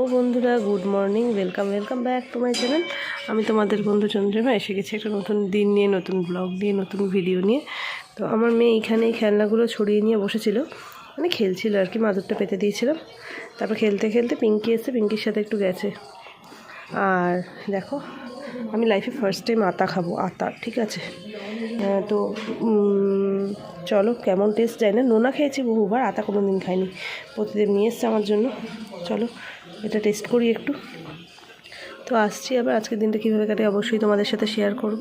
ও বন্ধুরা good morning welcome welcome back to my channel আমি তোমাদের বন্ধু চন্দ্রিমা, এসে গেছি একটা নতুন দিন নিয়ে, নতুন ব্লগ নিয়ে, নতুন ভিডিও নিয়ে। তো আমার মেয়ে এইখানে এই খেলনাগুলো ছড়িয়ে নিয়ে বসেছিল। মানে খেলছিল আর কি, মাদুরটা পেতে দিয়েছিলাম। তারপর খেলতে খেলতে পিঙ্কি এসে, পিঙ্কির সাথে একটু গেছে। আর দেখো, আমি লাইফে ফার্স্ট টাইম আতা খাব, আতা, ঠিক আছে? তো চলো, কেমন টেস্ট যায় না। নোনা খেয়েছি বহুবার, আতা কোনো দিন খাইনি। প্রতিদিন নিয়ে এসছে আমার জন্য। চলো এটা টেস্ট করি একটু। তো আসছি আবার, আজকের দিনটা কীভাবে কাটে অবশ্যই তোমাদের সাথে শেয়ার করব।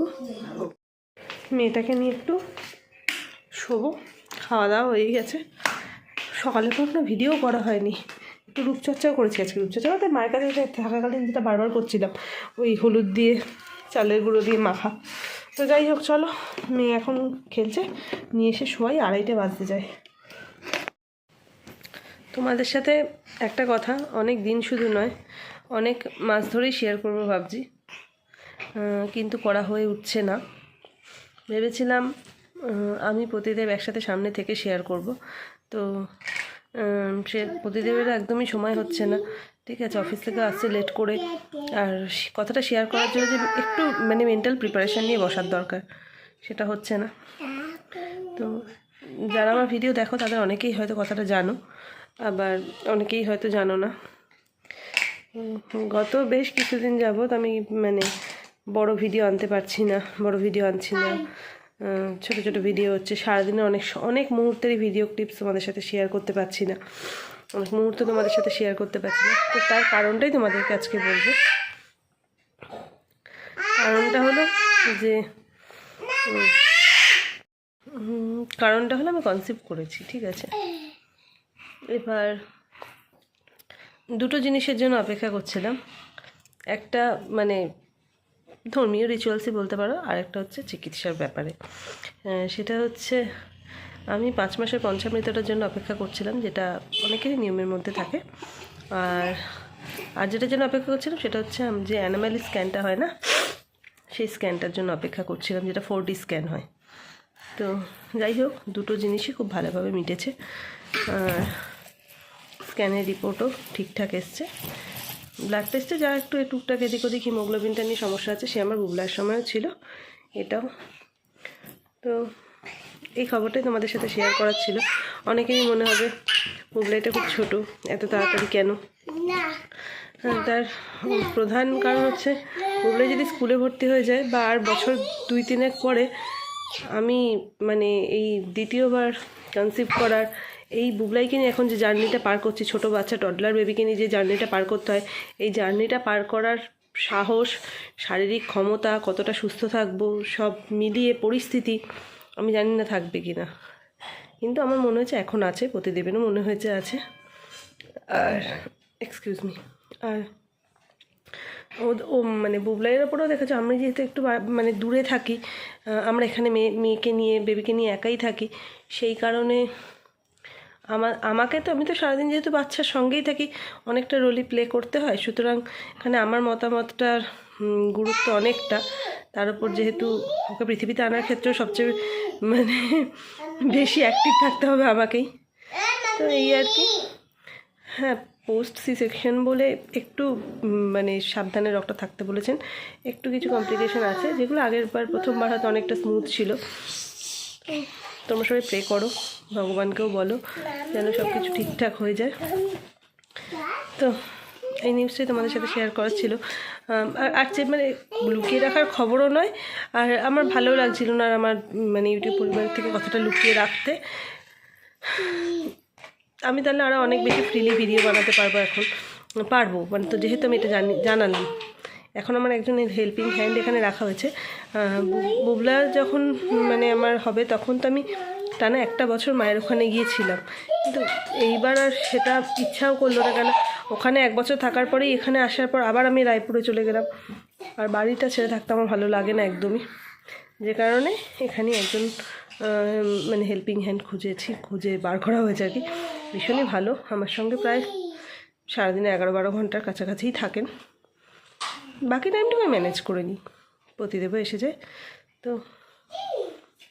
মেয়েটাকে নিয়ে একটু শোবো, খাওয়া দাওয়া হয়ে গেছে। সকালে তো কোনো ভিডিও করা হয়নি। একটু রূপচর্চাও করেছি আজকে, রূপচর্চা বলতে মায়ের কাছে থাকাকালীন যেটা বারবার করছিলাম, ওই হলুদ দিয়ে, চালের গুঁড়ো দিয়ে মাখা। তো যাই হোক, চলো, মেয়ে এখন খেলছে, নিয়ে এসে শোয়াই আড়াইটে বাজতে যায়। তোমাদের সাথে একটা কথা, অনেক দিন শুধু নয়, অনেক মাস ধরেই শেয়ার করব ভাবছি। কিন্তু করা হয়ে উঠছে না। ভেবেছিলাম আমি প্রতিদেব একসাথে সামনে থেকে শেয়ার করব। তো সে প্রতিদেবের একদমই সময় হচ্ছে না। ঠিক আছে অফিস থেকে আসছে লেট করে। আর কথাটা শেয়ার করার জন্য যে একটু মানে মেন্টাল প্রিপারেশান নিয়ে বসার দরকার, সেটা হচ্ছে না। তো, যারা আমার ভিডিও দেখো, তাদের অনেকেই হয়তো কথাটা জানো। আবার অনেকেই হয়তো জানো না। গত বেশ কিছুদিন যাবৎ আমি মানে বড় ভিডিও আনতে পারছি না বড় ভিডিও আনছি না। ছোট ছোট ভিডিও হচ্ছে সারাদিনে অনেক অনেক মুহূর্তেরই ভিডিও ক্লিপস তোমাদের সাথে শেয়ার করতে পারছি না। অনেক মুহূর্ত তোমাদের সাথে শেয়ার করতে পারছি না। তো তার কারণটাই তোমাদেরকে আজকে বলব। কারণটা হলো যে কারণটা হলো আমি কনসেপ্ট করেছি ঠিক আছে? এবার দুটো জিনিসের জন্য অপেক্ষা করছিলাম। একটা মানে ধর্মীয় রিচুয়ালসই বলতে পারো, আর একটা হচ্ছে চিকিৎসার ব্যাপারে। সেটা হচ্ছে আমি পাঁচ মাসের পঞ্চামৃতটার জন্য অপেক্ষা করছিলাম, যেটা অনেকেরই নিয়মের মধ্যে থাকে। আর আর যেটার জন্য অপেক্ষা করছিলাম সেটা হচ্ছে আম- যে অ্যানিম্যালি স্ক্যানটা হয় না, সেই স্ক্যানটার জন্য অপেক্ষা করছিলাম, যেটা ফোর ডি স্ক্যান হয়। তো যাই হোক, দুটো জিনিসই খুব ভালোভাবে মিটেছে। আর স্ক্যানের রিপোর্টও ঠিকঠাক এসছে। ব্লাড টেস্টে যা একটু টুকটাক এদিক ওদিক হিমোগ্লোবিনটা নিয়ে সমস্যা আছে সে আমার বুবলার সময়ও ছিল। এটাও। তো এই খবরটাই তোমাদের সাথে শেয়ার করার ছিল। অনেকেরই মনে হবে বুবলাইটা খুব ছোট এত তাড়াতাড়ি কেন? হ্যাঁ, তার প্রধান কারণ হচ্ছে বুবলাই যদি স্কুলে ভর্তি হয়ে যায় বা আর বছর দুই তিনেক পরে আমি মানে এই দ্বিতীয়বার কনসিভ করার এই বুবলাইকে নিয়ে এখন যে জার্নিটা পার করছি, ছোট বাচ্চা টডলার বেবিকে নিয়ে যে জার্নিটা পার করতে হয়, এই জার্নিটা পার করার সাহস, শারীরিক ক্ষমতা, কতটা সুস্থ থাকব, সব মিলিয়ে পরিস্থিতি আমি জানি না থাকবে কি না কিন্তু আমার মনে হয়েছে এখন আছে প্রতিদেবেরও মনে হয়েছে আছে। আর এক্সকিউজ মি আর ও মানে বুবলাইয়ের ওপরেও দেখেছ আমি যেহেতু একটু মানে দূরে থাকি আমরা এখানে মেয়ে মেয়েকে নিয়ে বেবিকে নিয়ে একাই থাকি। সেই কারণে আমার আমাকে তো, আমি তো সারাদিন যেহেতু বাচ্চার সঙ্গেই থাকি, অনেকটা রোলই প্লে করতে হয়। সুতরাং এখানে আমার মতামতটার গুরুত্ব অনেকটা। তার উপর যেহেতু ওকে পৃথিবীতে আনার ক্ষেত্রেও সবচেয়ে মানে বেশি অ্যাক্টিভ থাকতে হবে আমাকেই। তো এই আর কি। হ্যাঁ পোস্ট সি সেকশন বলে একটু মানে সাবধানে রক্ত থাকতে বলেছেন। একটু কিছু কমপ্লিকেশন আছে, যেগুলো আগের বার প্রথমবার হয়তো অনেকটা স্মুথ ছিল। তোমরা সবাই প্রে করো, ভগবানকেও বলো, যেন সব কিছু ঠিকঠাক হয়ে যায়। তো, এই নিউজটাই তোমাদের সাথে শেয়ার করার ছিল। আর যে মানে লুকিয়ে রাখার খবরও নয়, আর আমার ভালো লাগছিল না আর আমার মানে ইউটিউব পরিবার থেকে কথাটা লুকিয়ে রাখতে। আমি তাহলে আরও অনেক বেশি ফ্রিলি ভিডিও বানাতে পারব এখন। পারব মানে তো যেহেতু আমি এটা জানি, জানালাম। এখন আমার একজন হেল্পিং হ্যান্ড এখানে রাখা হয়েছে। বুবলা যখন মানে আমার হবে, তখন তো আমি টানা একটা বছর মায়ের ওখানে গিয়েছিলাম। কিন্তু এইবার আর সেটা ইচ্ছাও করল না কেন ওখানে এক বছর থাকার পরেই এখানে আসার পর আবার আমি রায়পুরে চলে গেলাম। আর বাড়িটা ছেড়ে থাকতে আমার ভালো লাগে না একদমই। যে কারণে এখানে একজন মানে হেল্পিং হ্যান্ড খুঁজেছি, খুঁজে বার করা হয়েছে আর কি। ভীষণই ভালো। আমার সঙ্গে প্রায় সারাদিনে এগারো বারো ঘণ্টার কাছাকাছিই থাকেন। বাকি টাইমটুকু আমি ম্যানেজ করে নিই। প্রতিদেবও এসে যায়। তো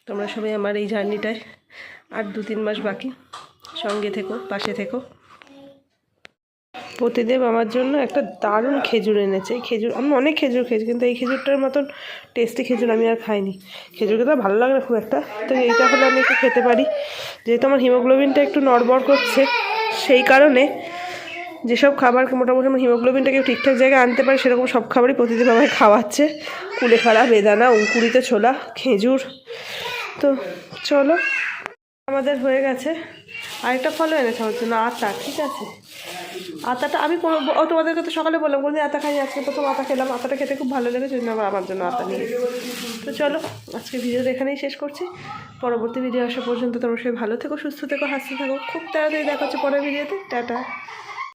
তোমরা সবাই আমার এই জার্নিটায় আর দু তিন মাস বাকি। সঙ্গে থেকো, পাশে থেকো। প্রতিদেব আমার জন্য একটা দারুণ খেজুর এনেছে। খেজুর, আমি অনেক খেজুর খেয়েছি, কিন্তু এই খেজুরটার মতন টেস্টি খেজুর আমি আর খাইনি। খেজুর খেতে ভালো লাগে না খুব একটা। তো এইটা হলে আমি একটু খেতে পারি। যেহেতু আমার হিমোগ্লোবিনটা একটু নড়বড় করছে, সেই কারণে যেসব খাবার মোটামুটি আমার হিমোগ্লোবিনটাকে ঠিকঠাক জায়গায় আনতে পারে, সেরকম সব খাবারই প্রতিদিন আমায় খাওয়াচ্ছে। কুলেখাড়া বেদানা, অঙ্কুরিত ছোলা, খেজুর। তো চলো, আমাদের হয়ে গেছে। আরেকটা ফলও এনেছে আমার জন্য। আটা ঠিক আছে। আটাটা আমি ও তোমাদেরকে তো সকালে বললাম কোনো আতা খাই, আজকে প্রথম আতা খেলাম। আতাটা খেতে খুব ভালো লেগেছে আবার আমার জন্য আতা নিয়ে তো চলো, আজকে ভিডিওটা এখানেই শেষ করছি। পরবর্তী ভিডিও আসা পর্যন্ত তোমরা সবাই ভালো থেকো, সুস্থ থেকো, হাসতে থাকো। খুব তাড়াতাড়ি দেখা হচ্ছে পরের ভিডিওতে টাটা।